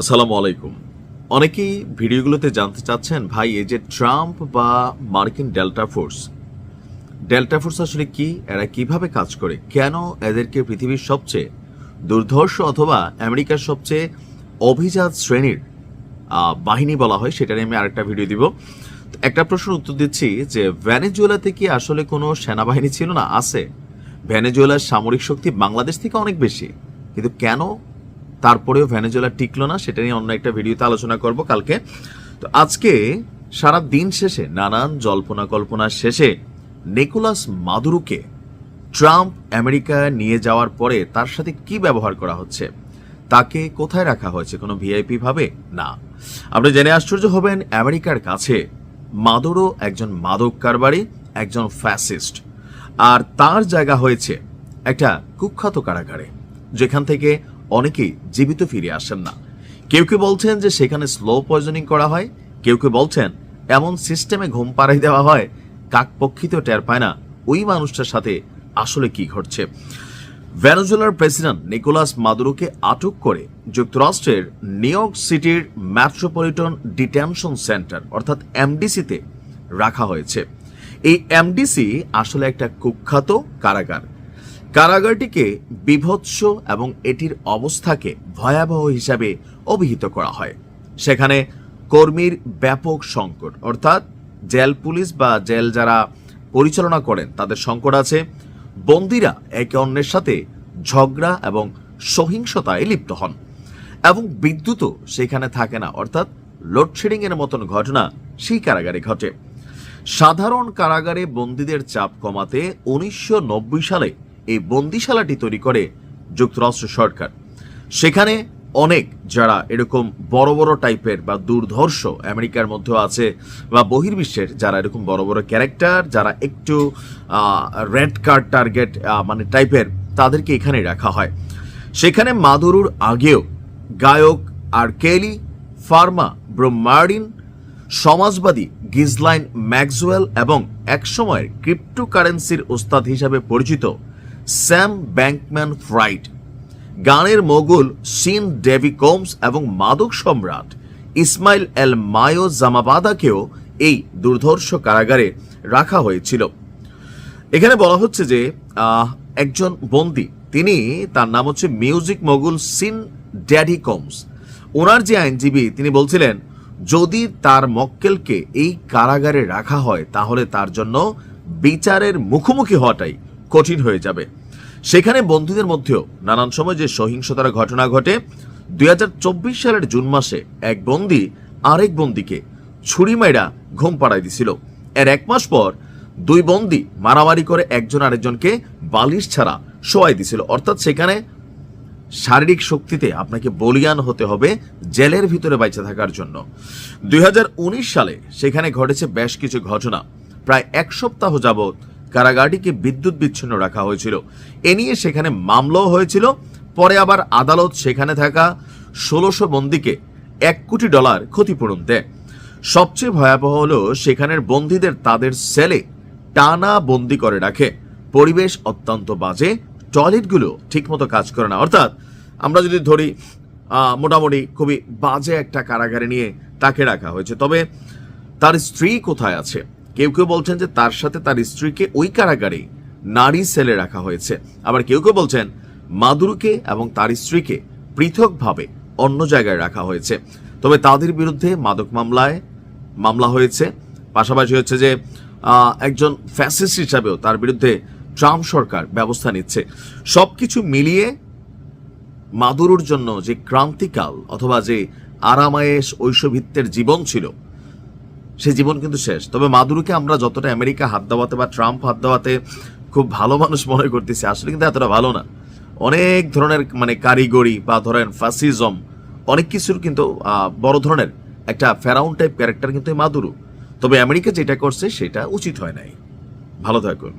আসসালামু আলাইকুম। অনেকেই ভিডিওগুলোতে জানতে চাচ্ছেন, ভাই, এই যে ট্রাম্প বা মার্কিন ডেল্টা ফোর্স ডেল্টা ফোর্স আসলে কি? এরা কীভাবে কাজ করে? কেন এদেরকে পৃথিবীর সবচেয়ে দুর্ধর্ষ অথবা আমেরিকার সবচেয়ে অভিজাত শ্রেণির বাহিনী বলা হয়? সেটা নিয়ে আমি আরেকটা ভিডিও দিব। একটা প্রশ্ন উত্তর দিচ্ছি যে ভ্যানেজুয়েলাতে কি আসলে কোনো সেনাবাহিনী ছিল না? আছে। ভ্যানেজুয়েলার সামরিক শক্তি বাংলাদেশ থেকে অনেক বেশি। কিন্তু কেন তারপরেও ভ্যানেজুয়েলা টিকলো না, সেটা নিয়ে অন্য একটা ভিডিওতে আলোচনা করব কালকে। তো আজকে সারা দিন শেষে, নানান জল্পনা কল্পনা শেষে নিকোলাস মাদুরুকে ট্রাম্প আমেরিকা নিয়ে যাওয়ার পরে তার সাথে কি ব্যবহার করা হচ্ছে? তাকে কোথায় রাখা হয়েছে? কোনো ভিআইপি ভাবে? না। আপনি জেনে আশ্চর্য হবেন, আমেরিকার কাছে মাদুরো একজন মাদক কারবারি, একজন ফ্যাসিস্ট। আর তার জায়গা হয়েছে একটা কুখ্যাত কারাগারে, যেখান থেকে অনেকেই জীবিত ফিরে আসেন না। কেউ কেউ বলছেন যে সেখানে স্লো পয়জনিং করা হয়, কেউ কেউ বলছেন এমন সিস্টেমে ঘুম পাড়াই দেওয়া হয় কাকপক্ষিত টের পায় না। ওই মানুষটার সাথে আসলে কি ঘটছে? ভেনেজুয়েলার প্রেসিডেন্ট নিকোলাস মাদুরোকে আটক করে যুক্তরাষ্ট্রের নিউ ইয়র্ক সিটির মেট্রোপলিটন ডিটেনশন সেন্টার, অর্থাৎ এমডিসিতে রাখা হয়েছে। এই এমডিসি আসলে একটা কুখ্যাত কারাগার। কারাগারটিকে বিভৎস এবং এটির অবস্থাকে ভয়াবহ হিসাবে অভিহিত করা হয়। সেখানে কর্মীর ব্যাপক সংকট, অর্থাৎ জেল পুলিশ বা জেল যারা পরিচালনা করেন, তাদের সংকট আছে। বন্দিরা একে অন্যের সাথে ঝগড়া এবং সহিংসতায় লিপ্ত হন এবং বিদ্যুৎও সেখানে থাকে না, অর্থাৎ লোডশেডিং এর মতন ঘটনা সেই কারাগারে ঘটে। সাধারণ কারাগারে বন্দীদের চাপ কমাতে উনিশশো নব্বই সালে এই বন্দিশালাটি তৈরি করে যুক্তরাষ্ট্র সরকার। সেখানে অনেক যারা এরকম বড় বড় টাইপের বা দুর্ধর্ষ আমেরিকার মধ্যে আছে বা বহির্বিশ্বের যারা এরকম বড় বড় ক্যারেক্টার, যারা একটু রেড কার্ড টার্গেট মানে টাইপের, তাদেরকে এখানে রাখা হয়। সেখানে মাদুরুর আগেও গায়ক আর কেলি ফার্মা ব্রহ্মার্ডিন সমাজবাদী গিজলাইন ম্যাক্সওয়েল এবং একসময়ের ক্রিপ্টোকারেন্সির ওস্তাদ হিসাবে পরিচিত স্যাম ব্যাংকম্যান ফ্রাইট গানের মোগুল সিন ডেভি কোমস এবং মাদক সম্রাট ইসমাইল এল মায়ো জামাবাদাকেও এই দুর্ধর্ষ কারাগারে রাখা হয়েছিল। এখানে বলা হচ্ছে যে একজন বন্দি, তিনি তার নাম হচ্ছে music mogul Sean Diddy Combs. ওনার যে আইনজীবী, তিনি বলছিলেন, যদি তার মক্কেলকে এই কারাগারে রাখা হয়, তাহলে তার জন্য বিচারের মুখোমুখি হওয়াটাই কঠিন হয়ে যাবে। সেখানে বন্ধুদের মধ্যেও নানান সময় যে সহিংসতার ঘটনা ঘটে, দুই সালের জুন মাসে এক বন্দি আরেক বন্দিকে ছুরি মাইরা ঘুম পাড়াই দিছিল। এর এক মাস পর দুই বন্দি মারামারি করে একজন আরেকজনকে বালিশ ছাড়া শোয়াই দিছিল। অর্থাৎ সেখানে শারীরিক শক্তিতে আপনাকে বলিয়ান হতে হবে জেলের ভিতরে বাইচে থাকার জন্য। দুই হাজার উনিশ সালে সেখানে ঘটেছে বেশ কিছু ঘটনা। প্রায় এক সপ্তাহ যাবৎ কারাগারটিকে বিদ্যুৎ বিচ্ছিন্ন রাখা হয়েছিল। এ নিয়ে সেখানে মামলাও হয়েছিল। পরে আবার আদালত সেখানে থাকা ষোলোশো বন্দিকে এক কোটি ডলার ক্ষতিপূরণ দেয়। সবচেয়ে ভয়াবহ হল সেখানের বন্দীদের তাদের সেলে টানা বন্দি করে রাখে। পরিবেশ অত্যন্ত বাজে, টয়লেটগুলো ঠিকমতো কাজ করে না। অর্থাৎ আমরা যদি ধরি মোটামুটি খুবই বাজে একটা কারাগারে নিয়ে তাকে রাখা হয়েছে। তবে তার স্ত্রী কোথায় আছে? কেউ কেউ বলছেন যে তার সাথে তার স্ত্রীকে ওই কারাগারে নারী সেলে রাখা হয়েছে। আবার কেউ কেউ বলছেন মাদুরুকে এবং তার স্ত্রীকে পৃথকভাবে অন্য জায়গায় রাখা হয়েছে। তবে তাদের বিরুদ্ধে মাদক মামলায় মামলা হয়েছে। পাশাপাশি হচ্ছে যে একজন ফ্যাসিস্ট হিসাবেও তার বিরুদ্ধে ট্রাম্প সরকার ব্যবস্থা নিচ্ছে। সবকিছু মিলিয়ে মাদুরুর জন্য যে ক্রান্তিকাল অথবা যে আরামায়েশ ঐশ্বভিত্তের জীবন ছিল সে জীবন কিন্তু শেষ। তবে মাদুরুকে আমরা যতটা আমেরিকা হাত দেওয়াতে বা ট্রাম্প হাত দেওয়াতে খুব ভালো মানুষ মনে করতেছি, আসলে কিন্তু এতটা ভালো না। অনেক ধরনের মানে কারিগরি বা ধরেন ফাসিজম অনেক কিছুর কিন্তু বড় ধরনের একটা ফেরাউন টাইপ ক্যারেক্টার কিন্তু মাদুরু। তবে আমেরিকা যেটা করছে সেটা উচিত হয় নাই। ভালো থাকুন।